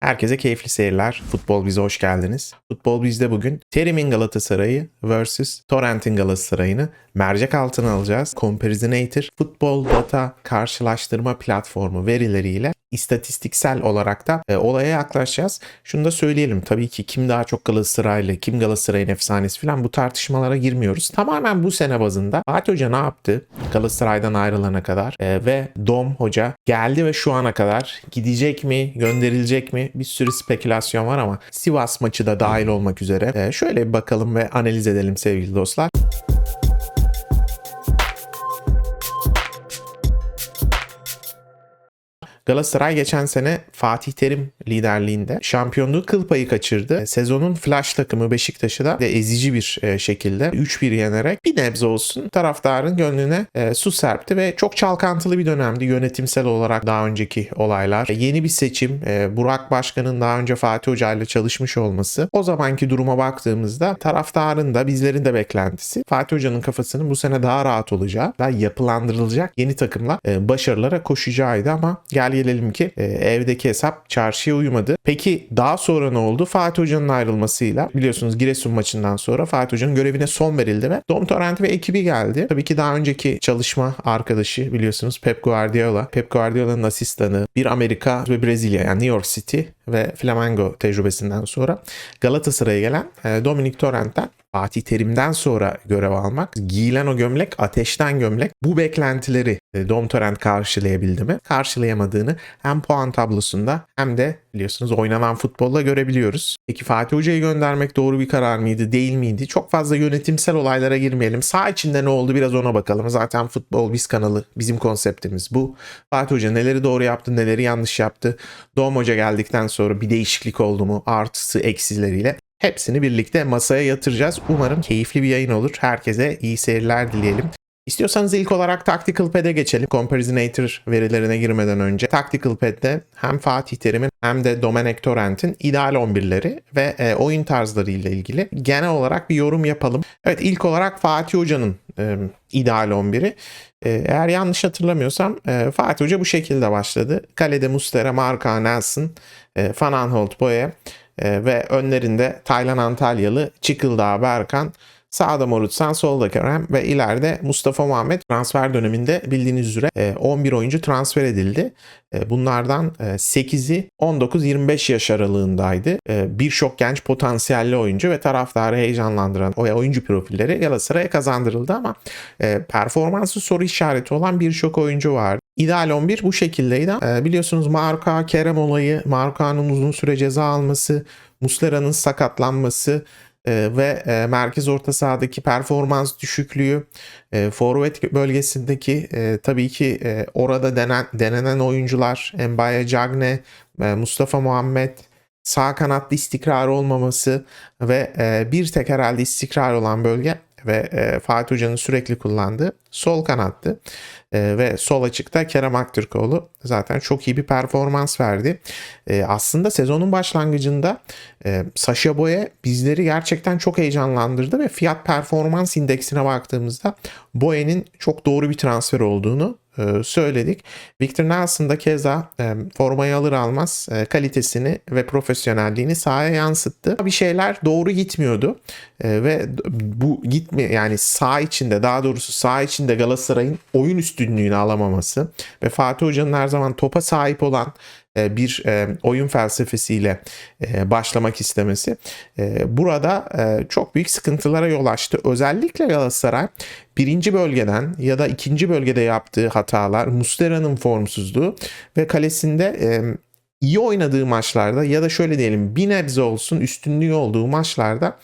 Herkese keyifli seyirler. Futbol Biz'e hoş geldiniz. Futbol Biz'de bugün Terim'in Galatasaray'ı vs. Torrent'in Galatasaray'ını mercek altına alacağız. Comparisinator futbol data karşılaştırma platformu verileriyle istatistiksel olarak da e, olaya yaklaşacağız. Şunu da söyleyelim. Tabii ki kim daha çok Galatasaraylı, kim Galatasaray'ın efsanesi falan bu tartışmalara girmiyoruz. Tamamen bu sene bazında Fatih Hoca ne yaptı? Galatasaray'dan ayrılana kadar e, ve Dom Hoca geldi ve şu ana kadar gidecek mi, gönderilecek mi? Bir sürü spekülasyon var ama Sivas maçı da dahil olmak üzere. E, şöyle bir bakalım ve analiz edelim sevgili dostlar. Galatasaray geçen sene Fatih Terim liderliğinde şampiyonluğu kıl payı kaçırdı. Sezonun flash takımı Beşiktaş'ı da de ezici bir e, şekilde 3-1 yenerek bir nebze olsun taraftarın gönlüne e, su serpti ve çok çalkantılı bir dönemdi yönetimsel olarak daha önceki olaylar. E, Yeni bir seçim, Burak Başkan'ın daha önce Fatih Hoca ile çalışmış olması. O zamanki duruma baktığımızda taraftarın da bizlerin de beklentisi Fatih Hoca'nın kafasının bu sene daha rahat olacağı ve yapılandırılacak yeni takımla başarılara koşacağıydı ama gel gelelim ki e, evdeki hesap çarşıya uyumadı. Peki daha sonra ne oldu? Fatih Hoca'nın ayrılmasıyla biliyorsunuz Giresun maçından sonra Fatih Hoca'nın görevine son verildi ve Dom Torrent ve ekibi geldi. Tabii ki daha önceki çalışma arkadaşı biliyorsunuz Pep Guardiola. Pep Guardiola'nın asistanı bir Amerika ve Brezilya yani New York City ve Flamengo tecrübesinden sonra Galatasaray'a gelen e, Dominic Torrent'ten Fatih Terim'den sonra görev almak, giyilen o gömlek ateşten gömlek. Bu beklentileri e, Dom Torrent karşılayabildi mi? Karşılayamadığını hem puan tablosunda hem de biliyorsunuz oynanan futbolla görebiliyoruz. Peki Fatih Hoca'yı göndermek doğru bir karar mıydı, değil miydi? Çok fazla yönetimsel olaylara girmeyelim. Sağ içinde ne oldu biraz ona bakalım. Zaten futbol biz kanalı bizim konseptimiz bu. Fatih Hoca neleri doğru yaptı, neleri yanlış yaptı. Dom Hoca geldikten sonra bir değişiklik oldu mu? Artısı eksileriyle Hepsini birlikte masaya yatıracağız. Umarım keyifli bir yayın olur. Herkese iyi seyirler dileyelim. İstiyorsanız ilk olarak Tactical Pad'e geçelim. Comparisinator verilerine girmeden önce. Tactical Pad'de hem Fatih Terim'in hem de Domenech Torrent'in ideal 11'leri ve e, oyun tarzları ile ilgili genel olarak bir yorum yapalım. Evet ilk olarak Fatih Hoca'nın e, ideal 11'i. E, eğer yanlış hatırlamıyorsam e, Fatih Hoca bu şekilde başladı. Kalede Mustera, Marka, Nelson, e, Van Boye, e, ve önlerinde Taylan Antalyalı, Çıkıldağ Berkan, Sağda Morutsan, solda Kerem ve ileride Mustafa Muhammed transfer döneminde bildiğiniz üzere 11 e, oyuncu transfer edildi. E, bunlardan 8'i 19-25 yaş aralığındaydı. Birçok genç potansiyelli oyuncu ve taraftarı heyecanlandıran oyuncu profilleri Galatasaray'a kazandırıldı ama performansı soru işareti olan birçok oyuncu vardı. İdeal 11 bu şekildeydi. Ee, biliyorsunuz Marka Kerem olayı, Marka'nın uzun süre ceza alması, Muslera'nın sakatlanması e, ve e, merkez orta sahadaki performans düşüklüğü, e, forvet bölgesindeki e, tabii ki e, orada denen, denenen oyuncular, Mbaye Cagne, e, Mustafa Muhammed, sağ kanatlı istikrar olmaması ve e, bir tek herhalde istikrar olan bölge ve e, Fatih Hoca'nın sürekli kullandığı sol kanattı. E, ve sol açıkta Kerem Aktürkoğlu zaten çok iyi bir performans verdi. E, aslında sezonun başlangıcında e, Sasha Boye bizleri gerçekten çok heyecanlandırdı ve fiyat performans indeksine baktığımızda Boye'nin çok doğru bir transfer olduğunu e, söyledik. Victor Nelson da keza e, formayı alır almaz e, kalitesini ve profesyonelliğini sahaya yansıttı. Bir şeyler doğru gitmiyordu ve bu gitme yani sağ içinde daha doğrusu sağ içinde Galatasaray'ın oyun üstünlüğünü alamaması ve Fatih Hoca'nın her zaman topa sahip olan e, bir e, oyun felsefesiyle e, başlamak istemesi burada çok büyük sıkıntılara yol açtı. Özellikle Galatasaray birinci bölgeden ya da ikinci bölgede yaptığı hatalar, Mustera'nın formsuzluğu ve kalesinde iyi oynadığı maçlarda ya da şöyle diyelim bir nebze olsun üstünlüğü olduğu maçlarda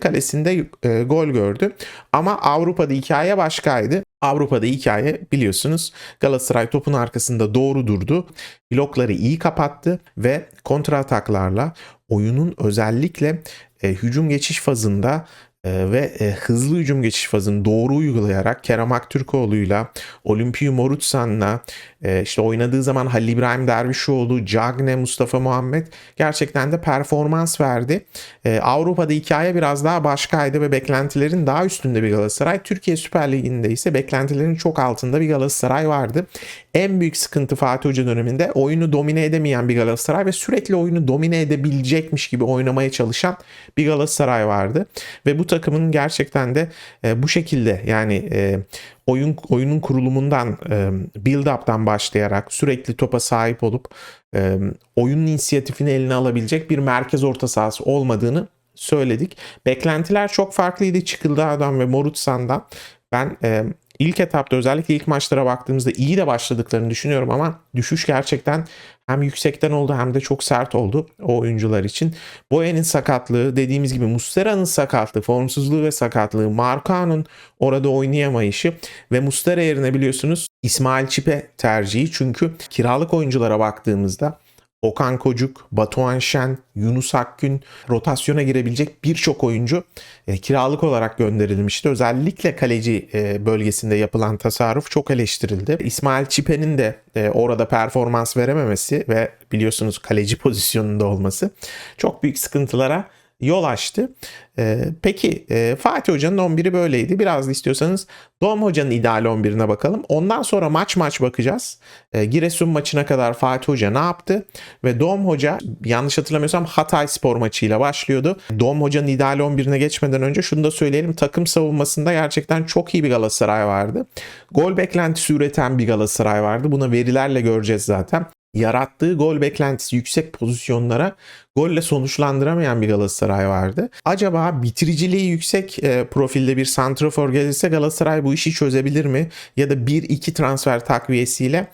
kalesinde gol gördü. Ama Avrupa'da hikaye başkaydı. Avrupa'da hikaye biliyorsunuz Galatasaray topun arkasında doğru durdu. Blokları iyi kapattı ve kontra ataklarla oyunun özellikle e, hücum geçiş fazında e, ve e, hızlı hücum geçiş fazını doğru uygulayarak Kerem Aktürkoğlu'yla, Olimpiyo Morutsan'la, e, işte oynadığı zaman Halil İbrahim Dervişoğlu, Cagne, Mustafa Muhammed gerçekten de performans verdi. E, Avrupa'da hikaye biraz daha başkaydı ve beklentilerin daha üstünde bir Galatasaray. Türkiye Süper Ligi'nde ise beklentilerin çok altında bir Galatasaray vardı. En büyük sıkıntı Fatih Hoca döneminde oyunu domine edemeyen bir Galatasaray ve sürekli oyunu domine edebilecekmiş gibi oynamaya çalışan bir Galatasaray vardı. Ve bu takımın gerçekten de e, bu şekilde yani e, oyun oyunun kurulumundan e, build up'tan başlayarak sürekli topa sahip olup e, oyunun inisiyatifini eline alabilecek bir merkez orta sahası olmadığını söyledik. Beklentiler çok farklıydı Çıkıldağ'dan ve Morutsan'dan. Ben e, ilk etapta özellikle ilk maçlara baktığımızda iyi de başladıklarını düşünüyorum ama düşüş gerçekten hem yüksekten oldu hem de çok sert oldu o oyuncular için. Boyen'in sakatlığı, dediğimiz gibi Mustera'nın sakatlığı, formsuzluğu ve sakatlığı, Marcano'nun orada oynayamayışı ve Mustera yerine biliyorsunuz İsmail Çipe tercihi. Çünkü kiralık oyunculara baktığımızda Okan Kocuk, Batuhan Şen, Yunus Akgün rotasyona girebilecek birçok oyuncu e, kiralık olarak gönderilmişti. Özellikle kaleci e, bölgesinde yapılan tasarruf çok eleştirildi. İsmail Çipe'nin de e, orada performans verememesi ve biliyorsunuz kaleci pozisyonunda olması çok büyük sıkıntılara yol açtı. Ee, peki e, Fatih Hoca'nın 11'i böyleydi. Biraz da istiyorsanız Doğum Hoca'nın ideal 11'ine bakalım. Ondan sonra maç maç bakacağız. Ee, Giresun maçına kadar Fatih Hoca ne yaptı? Ve Doğum Hoca yanlış hatırlamıyorsam Hatay spor maçıyla başlıyordu. Doğum Hoca'nın ideal 11'ine geçmeden önce şunu da söyleyelim. Takım savunmasında gerçekten çok iyi bir Galatasaray vardı. Gol beklentisi üreten bir Galatasaray vardı. Buna verilerle göreceğiz zaten yarattığı gol beklentisi yüksek pozisyonlara golle sonuçlandıramayan bir Galatasaray vardı. Acaba bitiriciliği yüksek e, profilde bir santrafor gelirse Galatasaray bu işi çözebilir mi? Ya da 1-2 transfer takviyesiyle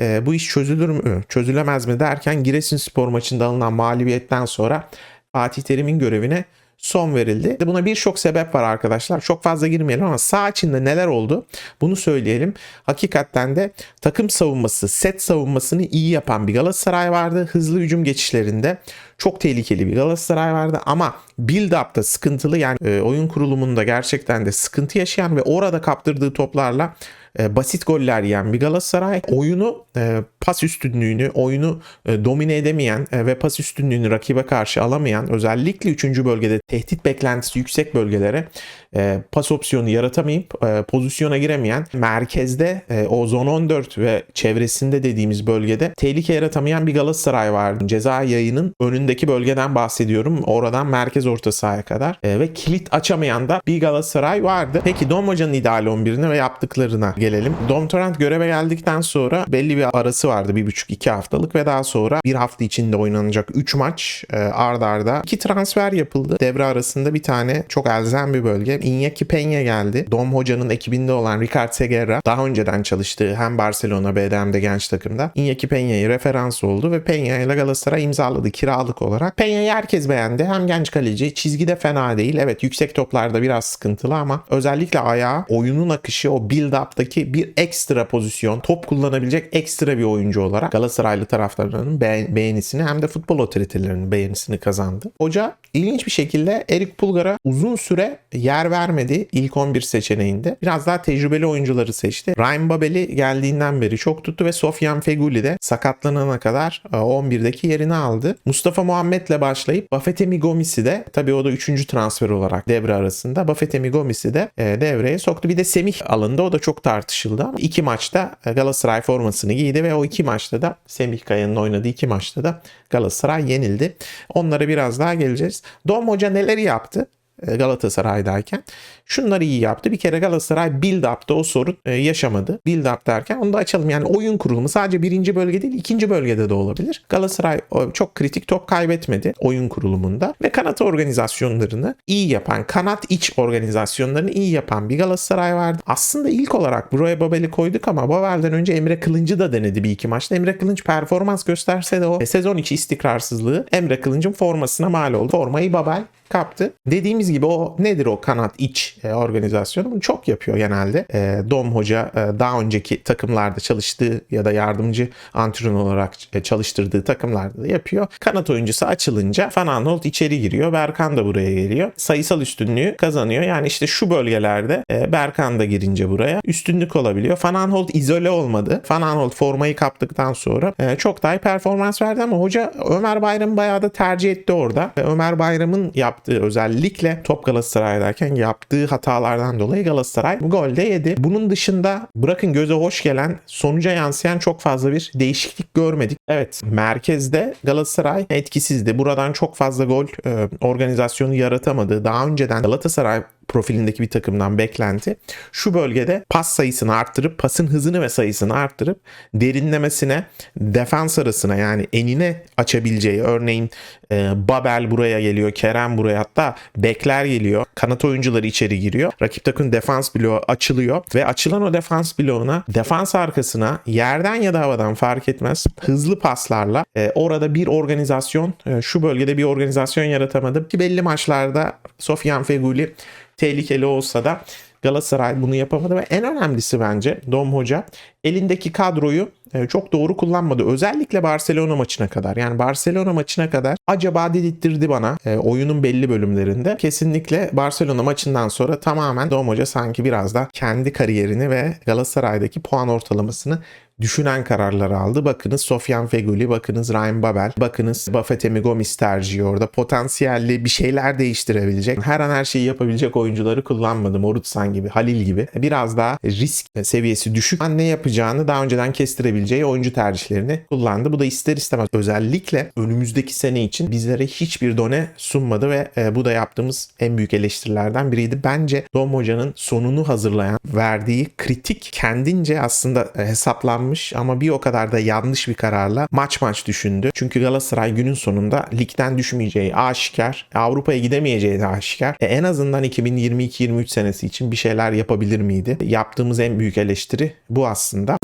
e, bu iş çözülür mü? Çözülemez mi derken Giresunspor maçında alınan mağlubiyetten sonra Fatih Terim'in görevine son verildi. Buna birçok sebep var arkadaşlar. Çok fazla girmeyelim ama sağ içinde neler oldu bunu söyleyelim. Hakikaten de takım savunması, set savunmasını iyi yapan bir Galatasaray vardı. Hızlı hücum geçişlerinde çok tehlikeli bir Galatasaray vardı ama build-up'ta sıkıntılı yani e, oyun kurulumunda gerçekten de sıkıntı yaşayan ve orada kaptırdığı toplarla basit goller yiyen bir Galatasaray oyunu e, pas üstünlüğünü, oyunu e, domine edemeyen e, ve pas üstünlüğünü rakibe karşı alamayan özellikle 3. bölgede tehdit beklentisi yüksek bölgelere e, pas opsiyonu yaratamayıp e, pozisyona giremeyen merkezde e, o zon 14 ve çevresinde dediğimiz bölgede tehlike yaratamayan bir Galatasaray vardı. Ceza yayının önündeki bölgeden bahsediyorum. Oradan merkez orta sahaya kadar e, ve kilit açamayan da bir Galatasaray vardı. Peki Dom Hoca'nın ideal 11'ine ve yaptıklarına gelelim. Dom Torrent göreve geldikten sonra belli bir arası vardı. Bir buçuk iki haftalık ve daha sonra bir hafta içinde oynanacak 3 maç e, ard arda. iki transfer yapıldı. Devre arasında bir tane çok elzem bir bölge. Iñaki Peña geldi. Dom Hoca'nın ekibinde olan Ricard Seguerra daha önceden çalıştığı hem Barcelona B'de hem de genç takımda Iñaki Peña'yı referans oldu ve Peña ile Galatasaray imzaladı kiralık olarak. Peña'yı herkes beğendi. Hem genç kaleci çizgide fena değil. Evet yüksek toplarda biraz sıkıntılı ama özellikle ayağı oyunun akışı o build-up'taki bir ekstra pozisyon top kullanabilecek ekstra bir oyuncu olarak Galatasaraylı taraftarlarının beğenisini hem de futbol otoritelerinin beğenisini kazandı. Hoca ilginç bir şekilde Erik Pulgar'a uzun süre yer vermedi ilk 11 seçeneğinde. Biraz daha tecrübeli oyuncuları seçti. Ryan Babel'i geldiğinden beri çok tuttu ve Sofyan Feguli de sakatlanana kadar 11'deki yerini aldı. Mustafa Muhammed'le başlayıp Bafetemi Gomis'i de tabii o da 3. transfer olarak devre arasında Bafetemi Gomis'i de devreye soktu. Bir de Semih alındı. O da çok tartışıldı ama iki maçta Galatasaray formasını giydi ve o iki maçta da Semih Kaya'nın oynadığı iki maçta da Galatasaray yenildi. Onlara biraz daha geleceğiz. Dom Hoca neler yaptı? Galatasaray'dayken şunları iyi yaptı. Bir kere Galatasaray build-up'ta o sorun yaşamadı. Build-up derken onu da açalım. Yani oyun kurulumu sadece birinci bölge değil ikinci bölgede de olabilir. Galatasaray çok kritik top kaybetmedi oyun kurulumunda ve kanat organizasyonlarını iyi yapan, kanat iç organizasyonlarını iyi yapan bir Galatasaray vardı. Aslında ilk olarak buraya Babel'i koyduk ama Babel'den önce Emre Kılıncı da denedi bir iki maçta. Emre Kılınç performans gösterse de o sezon içi istikrarsızlığı Emre Kılınç'ın formasına mal oldu. Formayı Babel kaptı. Dediğimiz gibi o nedir o kanat iç e, organizasyonu? Bunu çok yapıyor genelde. E, Dom Hoca e, daha önceki takımlarda çalıştığı ya da yardımcı antrenör olarak e, çalıştırdığı takımlarda da yapıyor. Kanat oyuncusu açılınca Van içeri giriyor. Berkan da buraya geliyor. Sayısal üstünlüğü kazanıyor. Yani işte şu bölgelerde e, Berkan da girince buraya üstünlük olabiliyor. Van izole olmadı. Van formayı kaptıktan sonra e, çok daha iyi performans verdi ama hoca Ömer Bayram'ı bayağı da tercih etti orada. Ve Ömer Bayram'ın yaptığı özellikle top Galatasaray'dayken yaptığı hatalardan dolayı Galatasaray bu golde yedi. Bunun dışında bırakın göze hoş gelen sonuca yansıyan çok fazla bir değişiklik görmedik. Evet merkezde Galatasaray etkisizdi. Buradan çok fazla gol e, organizasyonu yaratamadı. Daha önceden Galatasaray profilindeki bir takımdan beklenti. Şu bölgede pas sayısını arttırıp pasın hızını ve sayısını arttırıp derinlemesine defans arasına yani enine açabileceği örneğin e, Babel buraya geliyor Kerem buraya hatta bekler geliyor kanat oyuncuları içeri giriyor. Rakip takım defans bloğu açılıyor ve açılan o defans bloğuna defans arkasına yerden ya da havadan fark etmez hızlı paslarla e, orada bir organizasyon e, şu bölgede bir organizasyon yaratamadı. Ki belli maçlarda Sofyan Feguli tehlikeli olsa da Galatasaray bunu yapamadı ve en önemlisi bence Dom Hoca elindeki kadroyu e, çok doğru kullanmadı. Özellikle Barcelona maçına kadar. Yani Barcelona maçına kadar acaba dedirttirdi bana e, oyunun belli bölümlerinde. Kesinlikle Barcelona maçından sonra tamamen Dom Hoca sanki biraz da kendi kariyerini ve Galatasaray'daki puan ortalamasını düşünen kararlar aldı. Bakınız Sofyan Feguli, bakınız Ryan Babel, bakınız Bafetemi Gomis tercihi orada. Potansiyelli bir şeyler değiştirebilecek. Her an her şeyi yapabilecek oyuncuları kullanmadı. Morutsan gibi, Halil gibi. Biraz daha risk seviyesi düşük. Ne yapacağını daha önceden kestirebileceği oyuncu tercihlerini kullandı. Bu da ister istemez özellikle önümüzdeki sene için bizlere hiçbir done sunmadı ve e, bu da yaptığımız en büyük eleştirilerden biriydi. Bence Dom Hoca'nın sonunu hazırlayan, verdiği kritik kendince aslında e, hesaplanmış planlanmış ama bir o kadar da yanlış bir kararla maç maç düşündü. Çünkü Galatasaray günün sonunda ligden düşmeyeceği aşikar, Avrupa'ya gidemeyeceği de aşikar. E en azından 2022-23 senesi için bir şeyler yapabilir miydi? Yaptığımız en büyük eleştiri bu aslında.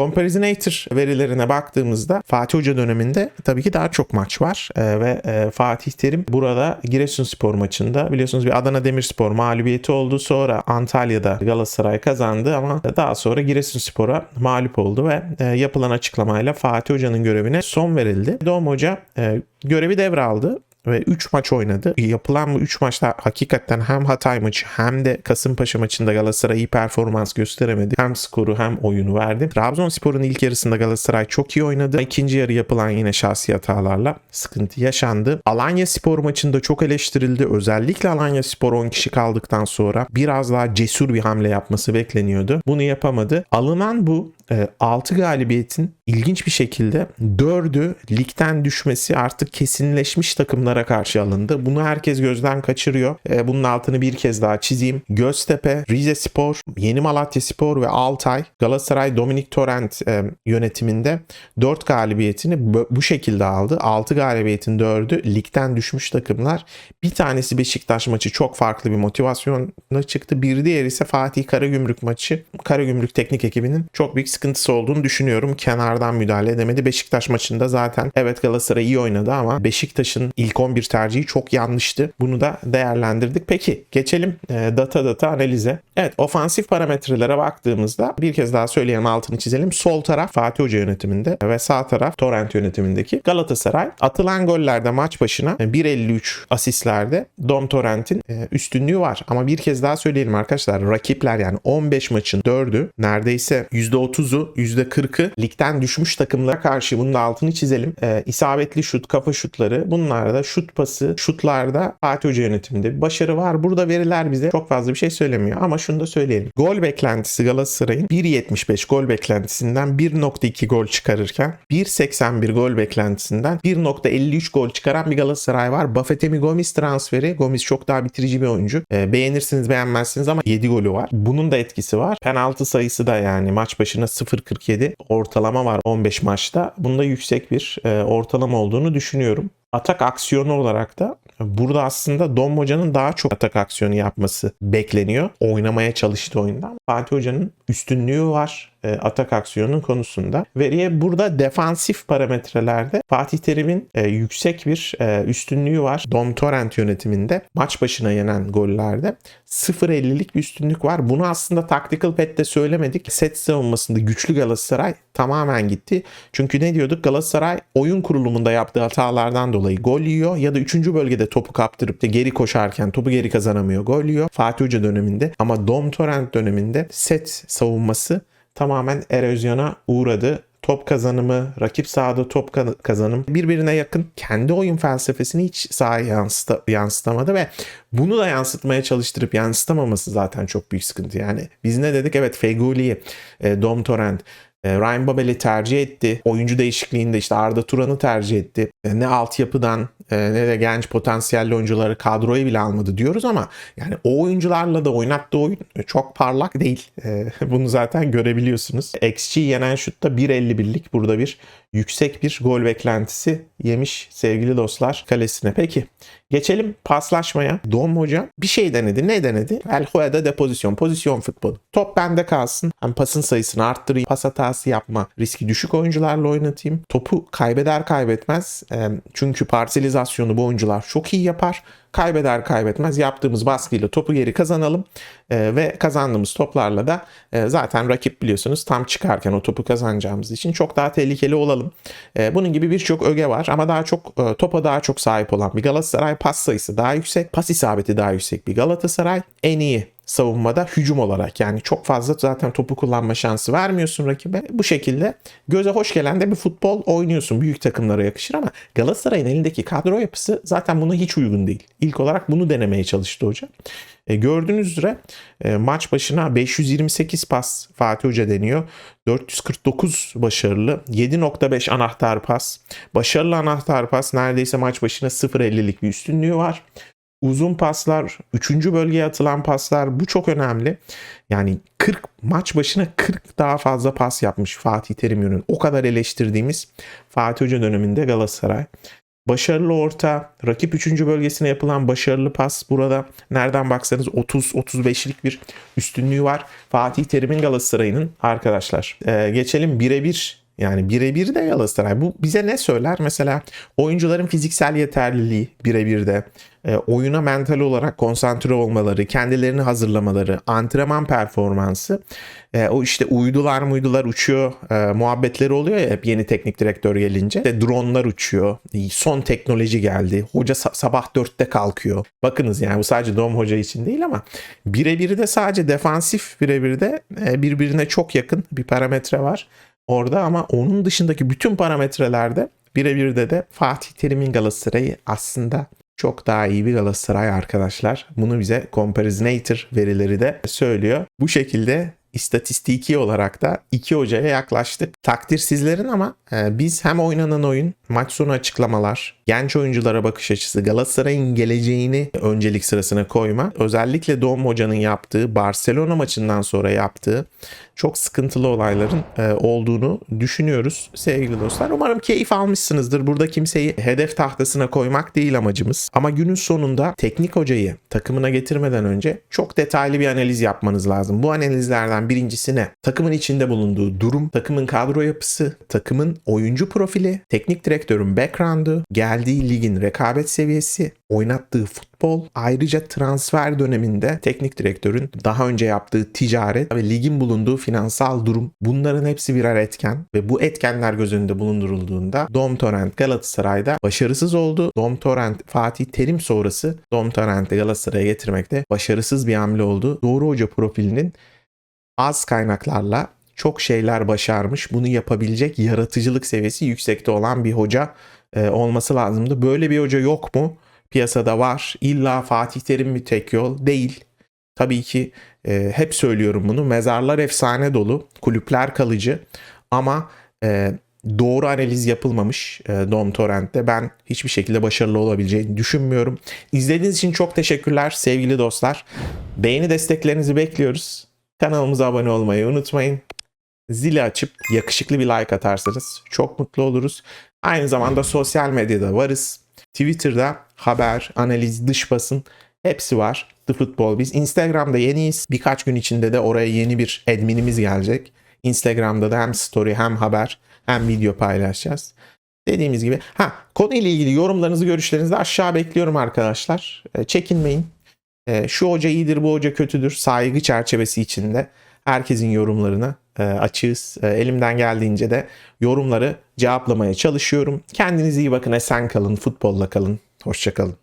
Comparisinator verilerine baktığımızda Fatih Hoca döneminde tabii ki daha çok maç var ee, ve e, Fatih Terim burada Giresunspor maçında biliyorsunuz bir Adana Demirspor mağlubiyeti oldu. Sonra Antalya'da Galatasaray kazandı ama daha sonra Giresunspor'a mağlup oldu ve e, yapılan açıklamayla Fatih Hoca'nın görevine son verildi. Doğum Hoca e, görevi devraldı ve 3 maç oynadı. Yapılan bu 3 maçta hakikaten hem Hatay maçı hem de Kasımpaşa maçında Galatasaray iyi performans gösteremedi. Hem skoru hem oyunu verdi. Trabzonspor'un ilk yarısında Galatasaray çok iyi oynadı. İkinci yarı yapılan yine şahsi hatalarla sıkıntı yaşandı. Alanya Spor maçında çok eleştirildi. Özellikle Alanya Spor 10 kişi kaldıktan sonra biraz daha cesur bir hamle yapması bekleniyordu. Bunu yapamadı. Alınan bu 6 galibiyetin ilginç bir şekilde 4'ü ligden düşmesi artık kesinleşmiş takımlara karşı alındı. Bunu herkes gözden kaçırıyor. E, bunun altını bir kez daha çizeyim. Göztepe, Rize Spor, Yeni Malatya Spor ve Altay Galatasaray Dominik Torrent e, yönetiminde 4 galibiyetini bu şekilde aldı. 6 galibiyetin 4'ü ligden düşmüş takımlar. Bir tanesi Beşiktaş maçı çok farklı bir motivasyonla çıktı. Bir diğeri ise Fatih Karagümrük maçı. Karagümrük teknik ekibinin çok büyük sıkıntısı olduğunu düşünüyorum. Kenardan müdahale edemedi. Beşiktaş maçında zaten evet Galatasaray iyi oynadı ama Beşiktaş'ın ilk 11 tercihi çok yanlıştı. Bunu da değerlendirdik. Peki geçelim e, data data analize. Evet ofansif parametrelere baktığımızda bir kez daha söyleyelim altını çizelim. Sol taraf Fatih Hoca yönetiminde ve sağ taraf Torrent yönetimindeki Galatasaray. Atılan gollerde maç başına 1.53 asistlerde Dom Torrent'in e, üstünlüğü var. Ama bir kez daha söyleyelim arkadaşlar rakipler yani 15 maçın 4'ü neredeyse %30 %30'u %40'ı ligden düşmüş takımlara karşı bunun da altını çizelim. E, isabetli şut, kafa şutları bunlarda şut pası, şutlarda Fatih Hoca yönetiminde bir başarı var. Burada veriler bize çok fazla bir şey söylemiyor ama şunu da söyleyelim. Gol beklentisi Galatasaray'ın 1.75 gol beklentisinden 1.2 gol çıkarırken 1.81 gol beklentisinden 1.53 gol çıkaran bir Galatasaray var. Bafetemi Gomis transferi. Gomis çok daha bitirici bir oyuncu. E, beğenirsiniz beğenmezsiniz ama 7 golü var. Bunun da etkisi var. Penaltı sayısı da yani maç başına 0.47 ortalama var 15 maçta. Bunda yüksek bir e, ortalama olduğunu düşünüyorum. Atak aksiyonu olarak da burada aslında Dom Hoca'nın daha çok atak aksiyonu yapması bekleniyor. Oynamaya çalıştığı oyunda. Fatih Hoca'nın üstünlüğü var e, atak aksiyonun konusunda. Veriye burada defansif parametrelerde Fatih Terim'in e, yüksek bir e, üstünlüğü var. Dom Torrent yönetiminde maç başına yenen gollerde 0.50'lik bir üstünlük var. Bunu aslında Tactical Pad'de söylemedik. Set savunmasında güçlü Galatasaray tamamen gitti. Çünkü ne diyorduk? Galatasaray oyun kurulumunda yaptığı hatalardan dolayı gol yiyor ya da 3. bölgede topu kaptırıp da geri koşarken topu geri kazanamıyor. Gol yiyor. Fatih Hoca döneminde ama Dom Torrent döneminde set savunması tamamen erozyona uğradı top kazanımı, rakip sahada top ka- kazanım birbirine yakın. Kendi oyun felsefesini hiç sahaya yansıta- yansıtamadı ve bunu da yansıtmaya çalıştırıp yansıtamaması zaten çok büyük sıkıntı. Yani biz ne dedik? Evet Feguli, e, Dom Torrent, Ryan Babel'i tercih etti. Oyuncu değişikliğinde işte Arda Turan'ı tercih etti. E, ne altyapıdan e, ne de genç potansiyelli oyuncuları kadroya bile almadı diyoruz ama yani o oyuncularla da oynattığı oyun çok parlak değil. E, bunu zaten görebiliyorsunuz. XG yenen şutta 1.51'lik burada bir yüksek bir gol beklentisi yemiş sevgili dostlar kalesine. Peki geçelim paslaşmaya. Dom Hoca bir şey denedi. Ne denedi? El Hueda de pozisyon. Futbolu. Top bende kalsın. Hem pasın sayısını arttırayım. Pas hatası yapma. Riski düşük oyuncularla oynatayım. Topu kaybeder kaybetmez. Çünkü parselizasyonu bu oyuncular çok iyi yapar. Kaybeder kaybetmez yaptığımız baskıyla topu geri kazanalım. E, ve kazandığımız toplarla da e, zaten rakip biliyorsunuz tam çıkarken o topu kazanacağımız için çok daha tehlikeli olalım. E, bunun gibi birçok öge var ama daha çok e, topa daha çok sahip olan bir Galatasaray. Pas sayısı daha yüksek, pas isabeti daha yüksek bir Galatasaray. En iyi savunmada hücum olarak yani çok fazla zaten topu kullanma şansı vermiyorsun rakibe. Bu şekilde göze hoş gelen de bir futbol oynuyorsun. Büyük takımlara yakışır ama Galatasaray'ın elindeki kadro yapısı zaten buna hiç uygun değil. İlk olarak bunu denemeye çalıştı hoca. E, gördüğünüz üzere e, maç başına 528 pas Fatih Hoca deniyor. 449 başarılı, 7.5 anahtar pas. Başarılı anahtar pas neredeyse maç başına 0.50'lik bir üstünlüğü var. Uzun paslar, 3. bölgeye atılan paslar bu çok önemli. Yani 40 maç başına 40 daha fazla pas yapmış Fatih Terim yönün. O kadar eleştirdiğimiz Fatih Hoca döneminde Galatasaray. Başarılı orta, rakip 3. bölgesine yapılan başarılı pas burada nereden baksanız 30-35'lik bir üstünlüğü var. Fatih Terim'in Galatasaray'ın arkadaşlar. Ee, geçelim birebir yani birebir de Galatasaray. Bu bize ne söyler? Mesela oyuncuların fiziksel yeterliliği birebir de e, oyuna mental olarak konsantre olmaları, kendilerini hazırlamaları, antrenman performansı, e, o işte uydular muydular uçuyor e, muhabbetleri oluyor ya hep yeni teknik direktör gelince. İşte dronlar uçuyor, son teknoloji geldi, hoca sa- sabah 4'te kalkıyor. Bakınız yani bu sadece Dom Hoca için değil ama birebir de sadece defansif birebir de birbirine çok yakın bir parametre var orada ama onun dışındaki bütün parametrelerde birebir de de Fatih Terim'in Galatasaray'ı aslında çok daha iyi bir Galatasaray arkadaşlar. Bunu bize Comparisinator verileri de söylüyor. Bu şekilde istatistiki olarak da iki hocaya yaklaştık. Takdir sizlerin ama e, biz hem oynanan oyun, maç sonu açıklamalar, genç oyunculara bakış açısı, Galatasaray'ın geleceğini öncelik sırasına koyma. Özellikle Doğum Hoca'nın yaptığı, Barcelona maçından sonra yaptığı çok sıkıntılı olayların e, olduğunu düşünüyoruz sevgili dostlar. Umarım keyif almışsınızdır. Burada kimseyi hedef tahtasına koymak değil amacımız. Ama günün sonunda teknik hocayı takımına getirmeden önce çok detaylı bir analiz yapmanız lazım. Bu analizlerden birincisi ne? Takımın içinde bulunduğu durum, takımın kadro yapısı, takımın oyuncu profili, teknik direktörün background'ı, geldiği ligin rekabet seviyesi, oynattığı futbol, ayrıca transfer döneminde teknik direktörün daha önce yaptığı ticaret ve ligin bulunduğu finansal durum bunların hepsi birer etken ve bu etkenler göz önünde bulundurulduğunda Dom Torrent Galatasaray'da başarısız oldu. Dom Torrent Fatih Terim sonrası Dom Torrent'i Galatasaray'a getirmekte başarısız bir hamle oldu. Doğru hoca profilinin az kaynaklarla çok şeyler başarmış. Bunu yapabilecek yaratıcılık seviyesi yüksekte olan bir hoca e, olması lazımdı. Böyle bir hoca yok mu? Piyasada var. İlla Fatih Terim mi tek yol? Değil. Tabii ki e, hep söylüyorum bunu. Mezarlar efsane dolu. Kulüpler kalıcı. Ama e, doğru analiz yapılmamış e, Dom Torrent'te. Ben hiçbir şekilde başarılı olabileceğini düşünmüyorum. İzlediğiniz için çok teşekkürler sevgili dostlar. Beğeni desteklerinizi bekliyoruz. Kanalımıza abone olmayı unutmayın. Zili açıp yakışıklı bir like atarsanız çok mutlu oluruz. Aynı zamanda sosyal medyada varız. Twitter'da haber, analiz, dış basın hepsi var. The Football Biz Instagram'da yeniyiz. Birkaç gün içinde de oraya yeni bir adminimiz gelecek. Instagram'da da hem story hem haber hem video paylaşacağız. Dediğimiz gibi ha konuyla ilgili yorumlarınızı görüşlerinizi aşağı bekliyorum arkadaşlar. E, çekinmeyin. E, şu hoca iyidir bu hoca kötüdür saygı çerçevesi içinde herkesin yorumlarını e, açığız. Elimden geldiğince de yorumları cevaplamaya çalışıyorum. Kendinize iyi bakın esen kalın futbolla kalın. Hoşçakalın.